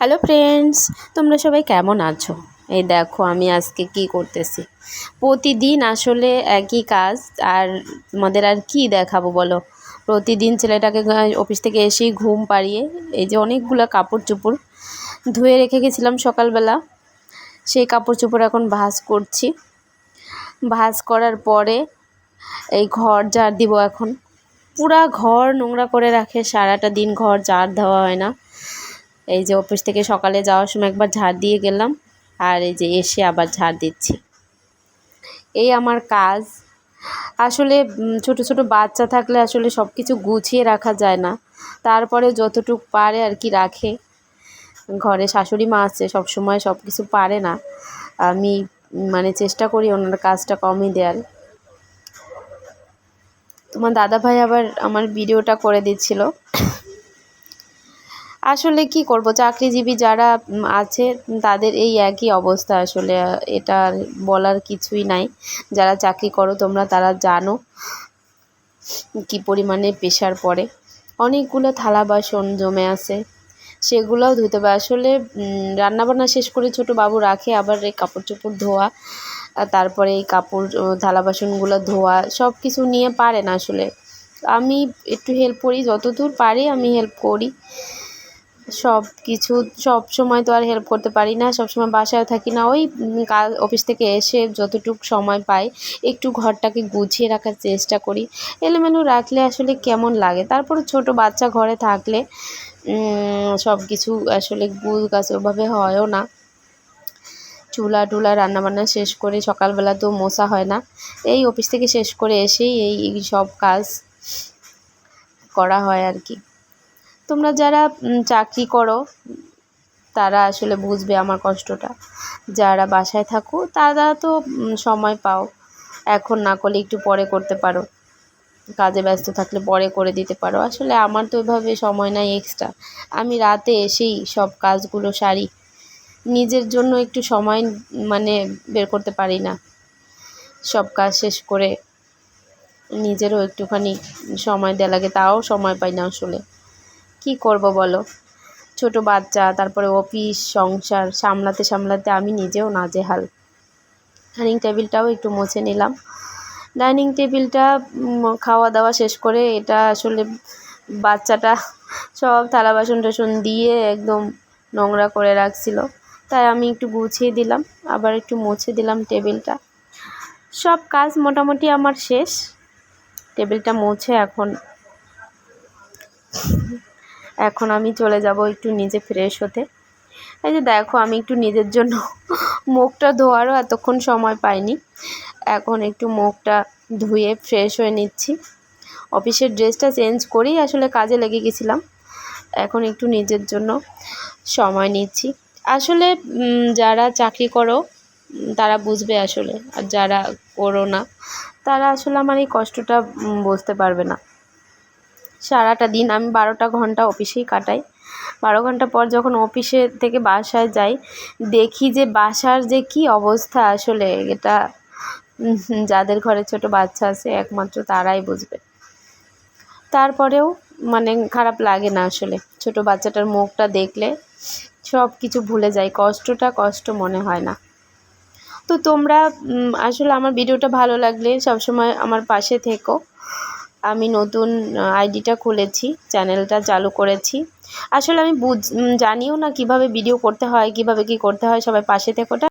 Hello friends তোমরা সবাই কেমন আছো? এই দেখো, আমি আজকে কি করতেছি? প্রতিদিন আসলে একই কাজ, আর তোমাদের আর কি দেখাবো বলো? প্রতিদিন ছেলেটাকে অফিস থেকে এসেই ঘুম পাড়িয়ে এই যে অনেকগুলো কাপড় চোপড় ধুয়ে রেখে গেছিলাম সকালবেলা। সেই কাপড় চোপড় এখন ভাজ করছি। ভাজ করার পরে এই ঘর ঝাড় দিব এখন। পুরা ঘর নোংরা করে রাখে, সারাটা দিন ঘর ঝাড় দেওয়া হয় না। এই যে অফিস থেকে সকালে যাওয়ার সময় একবার ঝাড় দিয়ে গেলাম আর এই যে এসে আবার ঝাড় দিচ্ছি। এই আমার কাজ। আসলে ছোট ছোট বাচ্চা থাকলে আসলে সব কিছু গুছিয়ে রাখা যায় না। তারপরে যতটুক পারে আর কি রাখে। ঘরে শাশুড়ি মা আছে সব সময় সব কিছু পারে না। আমি মানে চেষ্টা করি ওনার কাজটা কমই দেওয়ার তোমার দাদা ভাই আবার আমার ভিডিওটা করে দিচ্ছিল। আসলে কি করব? চাকরিজীবী যারা আছে, তাদের এই একই অবস্থা আসলে, এটা বলার কিছুই নাই। যারা চাকরি করো, তোমরা তারা জানো কি পরিমাণে প্রেশার পড়ে অনেকগুলো থালা বাসন জমে আছে, সেগুলোও ধুতে হবে। আসলে রান্নাবান্না শেষ করে ছোট বাবু রাখে, আবার এই কাপড় চোপড় ধোয়া তারপরে এই কাপড় থালা বাসনগুলো ধোয়া সব কিছু নিয়ে পারে না আসলে। আমি একটু হেল্প করি, যতদূর পারি আমি হেল্প করি। সব কিছু সব সময় তো আর হেল্প করতে পারি না সব সময় বাসায় থাকি না। ওই কাজ অফিস থেকে এসে যতটুকু সময় পাই একটু ঘরটাকে গুছিয়ে রাখার চেষ্টা করি। এলোমেলো রাখলে আসলে কেমন লাগে? তারপরে ছোট বাচ্চা ঘরে থাকলে সব কিছু আসলে গুল গাছ ওভাবে হয়ও না। চুলা টুলা রান্নাবান্না শেষ করে সকালবেলা তো মশা হয় না। এই অফিস থেকে শেষ করে এসেই এই সব কাজ করা হয় আর কি। তোমরা যারা চাকরি করো, তারা আসলে বুঝবে আমার কষ্টটা। যারা বাসায় থাকো, তারা তো সময় পাও। এখন না করলে একটু পরে করতে পারো। কাজে ব্যস্ত থাকলে পরে করে দিতে পারো। আসলে আমার তো ওইভাবে সময় নাই এক্সট্রা আমি রাতে এসেই সব কাজগুলো সারি। নিজের জন্য একটু সময় মানে বের করতে পারি না। সব কাজ শেষ করে নিজেরও একটুখানি সময় দেওয়া লাগে। তাও সময় পাই না আসলে। কি করব বলো? ছোট বাচ্চা, তারপরে অফিস, সংসার, সামলাতে সামলাতে আমি নিজেও নাজেহাল। ডাইনিং টেবিলটাও একটু মুছে নিলাম। ডাইনিং টেবিলটা খাওয়া দাওয়া শেষ করে এটা আসলে বাচ্চাটা সব থালা বাসন টাসন দিয়ে একদম নোংরা করে রাখছিল। তাই আমি একটু গুছিয়ে দিলাম, আবার একটু মুছে দিলাম টেবিলটা। সব কাজ মোটামুটি আমার শেষ। টেবিলটা মুছে এখন। এখন আমি চলে যাব একটু নিজে ফ্রেশ হতে। এই যে দেখো, আমি একটু নিজের জন্য মুখটা ধোয়ারও এতক্ষণ সময় পাইনি। এখন একটু মুখটা ধুয়ে ফ্রেশ হয়ে নিচ্ছি। অফিসের ড্রেসটা চেঞ্জ করেই আসলে কাজে লেগে গেছিলাম। এখন একটু নিজের জন্য সময় নিচ্ছি। আসলে যারা চাকরি করো তারা বুঝবে আসলে। আর যারা করো না, তারা আসলে আমার এই কষ্টটা বুঝতে পারবে না। সারাটা দিন আমি বারোটা ঘণ্টা অফিসেই কাটাই। বারো ঘণ্টা পর যখন অফিসে থেকে বাসায় যাই, দেখি যে বাসার যে কি অবস্থা আসলে, এটা যাদের ঘরে ছোট বাচ্চা আছে, একমাত্র তারাই বুঝবে। তারপরেও মানে খারাপ লাগে না আসলে। ছোট বাচ্চাটার মুখটা দেখলে সব কিছু ভুলে যায়, কষ্টটা কষ্ট মনে হয় না। তো তোমরা আসলে আমার ভিডিওটা ভালো লাগলে সবসময় আমার পাশে থেকো। আমি নতুন আইডিটা খুলেছি, চ্যানেলটা চালু করেছি। আসলে আমি বুঝ জানিও না কীভাবে ভিডিও করতে হয়, কীভাবে কি করতে হয়, সবাই পাশে থেকোটা